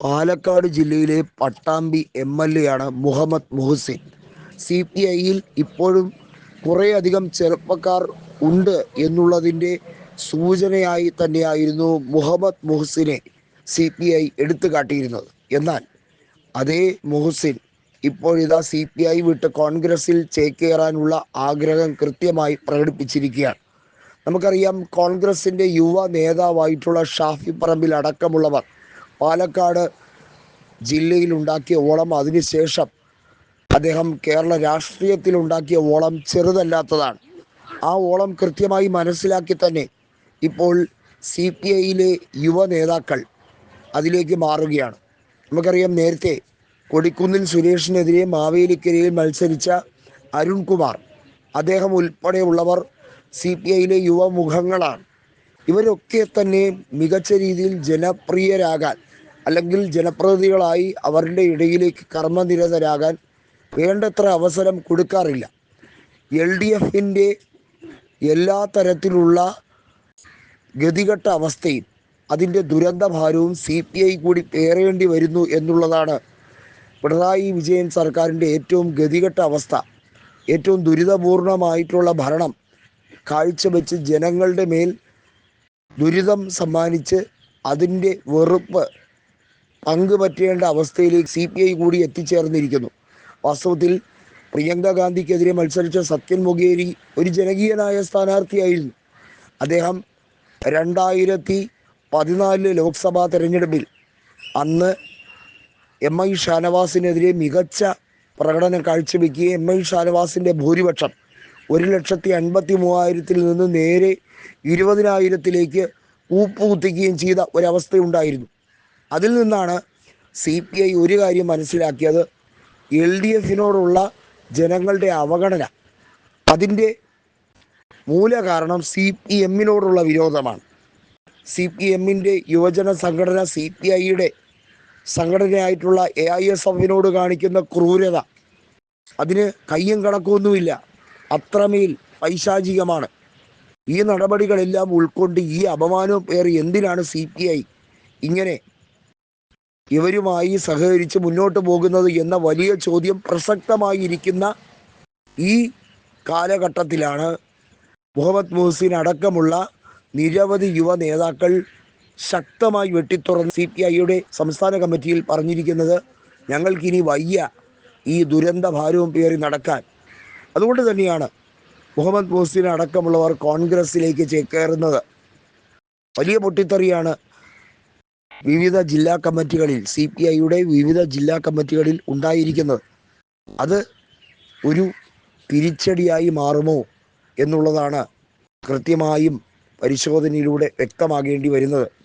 പാലക്കാട് ജില്ലയിലെ Pattambi M L A ആണ് Muhammad Muhsin C P ഐയിൽ ഇപ്പോഴും കുറേയധികം ചെറുപ്പക്കാർ ഉണ്ട് എന്നുള്ളതിന്റെ സൂചനയായി തന്നെയായിരുന്നു മുഹമ്മദ് മുഹസിനെ സി പി ഐ എടുത്തു കാട്ടിയിരുന്നത് എന്നാൽ അതേ മുഹസിൻ ഇപ്പോഴിതാ സി പി ഐ വിട്ട് കോൺഗ്രസിൽ ചേക്കേറാനുള്ള ആഗ്രഹം കൃത്യമായി പ്രകടിപ്പിച്ചിരിക്കുകയാണ്. നമുക്കറിയാം കോൺഗ്രസിന്റെ യുവ നേതാവായിട്ടുള്ള ഷാഫി പറമ്പിൽ അടക്കമുള്ളവർ പാലക്കാട് ജില്ലയിൽ ഉണ്ടാക്കിയ ഓളം അതിനുശേഷം അദ്ദേഹം കേരള രാഷ്ട്രീയത്തിൽ ഉണ്ടാക്കിയ ഓളം ചെറുതല്ലാത്തതാണ്. ആ ഓളം കൃത്യമായി മനസ്സിലാക്കി തന്നെ ഇപ്പോൾ സി പി ഐയിലെ യുവ നേതാക്കൾ അതിലേക്ക് മാറുകയാണ്. നമുക്കറിയാം നേരത്തെ കൊടിക്കുന്നിൽ സുരേഷിനെതിരെ മാവേലിക്കരയിൽ മത്സരിച്ച അരുൺകുമാർ അദ്ദേഹം ഉൾപ്പെടെയുള്ളവർ സി പി ഐയിലെ യുവമുഖങ്ങളാണ് ഇവരൊക്കെ തന്നെ മികച്ച രീതിയിൽ ജനപ്രിയരാകാൻ അല്ലെങ്കിൽ ജനപ്രതിനിധികളായി അവരുടെ ഇടയിലേക്ക് കർമ്മനിരതരാകാൻ വേണ്ടത്ര അവസരം കൊടുക്കാറില്ല. എൽ ഡി എഫിന്റെ എല്ലാ തരത്തിലുള്ള ഗതികെട്ട അവസ്ഥയും അതിന്റെ ദുരന്തഭാരവും സി പി ഐ കൂടി പേറേണ്ടി വരുന്നു എന്നുള്ളതാണ് പിണറായി വിജയൻ സർക്കാരിന്റെ ഏറ്റവും ഗതികെട്ട അവസ്ഥ. ഏറ്റവും ദുരിതപൂർണമായിട്ടുള്ള ഭരണം കാഴ്ചവെച്ച് ജനങ്ങളുടെ മേൽ ദുരിതം സമ്മാനിച്ച് അതിന്റെ വെറുപ്പ് പങ്കുപറ്റേണ്ട അവസ്ഥയിലേക്ക് സി പി ഐ കൂടി എത്തിച്ചേർന്നിരിക്കുന്നു. വാസ്തവത്തിൽ പ്രിയങ്ക ഗാന്ധിക്കെതിരെ മത്സരിച്ച സത്യൻ മൊഗേരി ഒരു ജനകീയനായ സ്ഥാനാർത്ഥിയായിരുന്നു. അദ്ദേഹം രണ്ടായിരത്തി പതിനാലിലെ ലോക്സഭാ തെരഞ്ഞെടുപ്പിൽ അന്ന് എം ഐ ഷാനവാസിനെതിരെ മികച്ച പ്രകടനം കാഴ്ചവെക്കുകയും എം ഐ ഷാനവാസിന്റെ ഭൂരിപക്ഷം ഒരു ലക്ഷത്തി അൻപത്തി മൂവായിരത്തിൽ നിന്ന് നേരെ ഇരുപതിനായിരത്തിലേക്ക് ഊപ്പുകുത്തിക്കുകയും ചെയ്ത ഒരവസ്ഥയുണ്ടായിരുന്നു. അതിൽ നിന്നാണ് സി പി ഐ ഒരു കാര്യം മനസ്സിലാക്കിയത്. എൽ ഡി എഫിനോടുള്ള ജനങ്ങളുടെ അവഗണന. അതിന്റെ മൂലകാരണം സി പി എമ്മിനോടുള്ള വിരോധമാണ്. സി പി എമ്മിന്റെ യുവജന സംഘടന സി പി ഐയുടെ സംഘടനയായിട്ടുള്ള എ ഐ എസ് എഫിനോട് കാണിക്കുന്ന ക്രൂരത. അതിന് കയ്യും കണക്കൊന്നുമില്ല. അത്രമേൽ പൈശാചികമാണ്. ഈ നടപടികളെല്ലാം ഉൾക്കൊണ്ട് ഈ അപമാനവും ഏറി എന്തിനാണ് സി പി ഐ ഇങ്ങനെ ഇവരുമായി സഹകരിച്ച് മുന്നോട്ട് പോകുന്നത് എന്ന വലിയ ചോദ്യം പ്രസക്തമായിരിക്കുന്ന ഈ കാലഘട്ടത്തിലാണ് മുഹമ്മദ് മുഹസിൻ അടക്കമുള്ള നിരവധി യുവ നേതാക്കൾ ശക്തമായി വെട്ടിത്തുറന്ന് സി പി ഐയുടെ സംസ്ഥാന കമ്മിറ്റിയിൽ പറഞ്ഞിരിക്കുന്നത് ഞങ്ങൾക്കിനി വയ്യ ഈ ദുരന്ത ഭാരവും പേറി നടക്കാൻ. അതുകൊണ്ട് തന്നെയാണ് മുഹമ്മദ് മുഹസിൻ അടക്കമുള്ളവർ കോൺഗ്രസിലേക്ക് ചേക്കേറുന്നത് വലിയ പൊട്ടിത്തെറിയാണ് വിവിധ ജില്ലാ കമ്മിറ്റികളിൽ സി പി ഐയുടെ വിവിധ ജില്ലാ കമ്മിറ്റികളിൽ ഉണ്ടായിരിക്കുന്നത്. അത് ഒരു തിരിച്ചടിയായി മാറുമോ എന്നുള്ളതാണ് കൃത്യമായും പരിശോധനയിലൂടെ വ്യക്തമാകേണ്ടി വരുന്നത്.